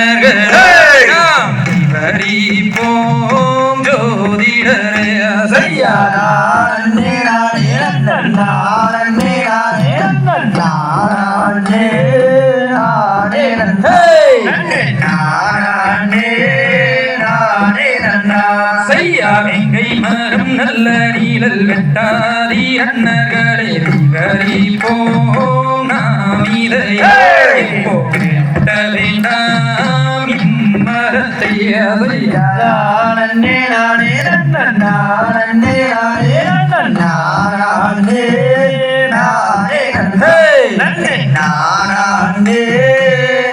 அண்ணர்கள் நாம் விவரிப்போம் ஜோதிடரே. செய்யா வெங்கை மரம் நல்ல நீழல் வெட்டாதி அண்ணர்களே இம்மரத்தை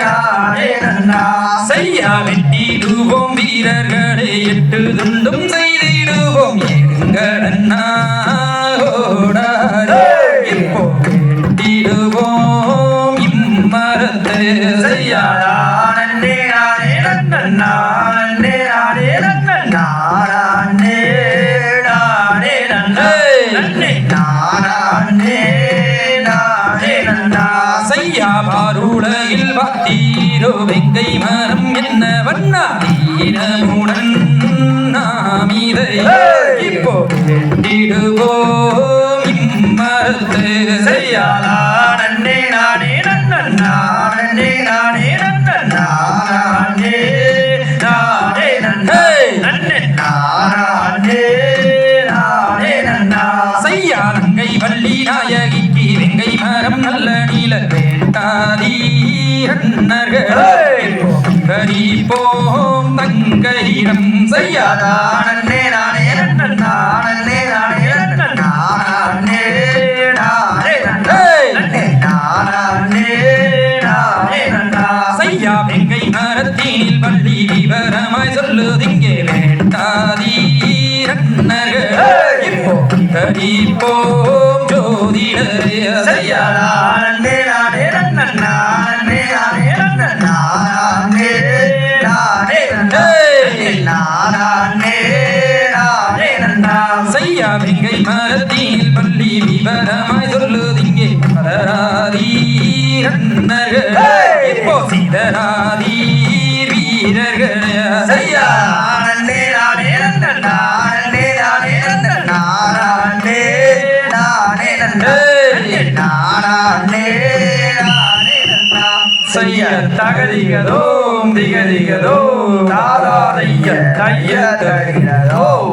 அசையா செய்யா வெட்டிடுவோம் வீரர்களே எட்டு துண்டும் செய்திடுவோம். எங்கள் அண்ணா பாருளையில் வாத்தீரோ வெங்கை மரம் என்ன வண்ணா தீரமுடன் நாயகிக்கு வெங்கை மரம் நல்ல நீல வேண்டாதீரன்னர்கள் கரிப்போம் தங்கையிடம் செய்யா செய்யா வெங்கை மரத்தீனில் வள்ளி விவரமாய் சொல்லுதிங்கே வேண்டாதீரன்னர்கள் இப்போ மரத்தில் பள்ளி விவரமாய் சொல்லுதிங்கே மலராதீரன்னர்கள் இப்போ சிதரா தகதிகதோம் திகதிகதோம் தாதாதைய தைய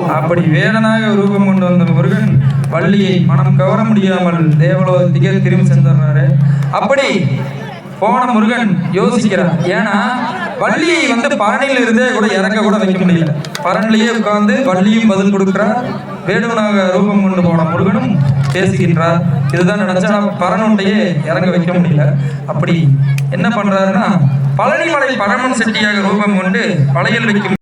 அப்படி வேடனாக ரூபம் கொண்டு வந்த முருகன் பள்ளியை மனம் கவர முடியாமல் தேவலோகத்துக்கே திரும்பி சென்றாரு அப்படி போன முருகன் யோசிக்கிறார். ஏன்னா வள்ளியை வந்து பரணியில் இருந்தே கூட இறங்க கூட வைக்க முடியல. பரணிலேயே உட்கார்ந்து வள்ளியும் பதில் கொடுக்கிறார். வேடுவனாக ரூபம் கொண்டு போன முருகனும் பேசுகின்றார். இதுதான் நினைச்சா பரனுண்டையே இறங்க வைக்க முடியல. அப்படி என்ன பண்றாருன்னா பழனிமலை பரமன் செட்டியாக ரூபம் கொண்டு பழையில் வைக்கும்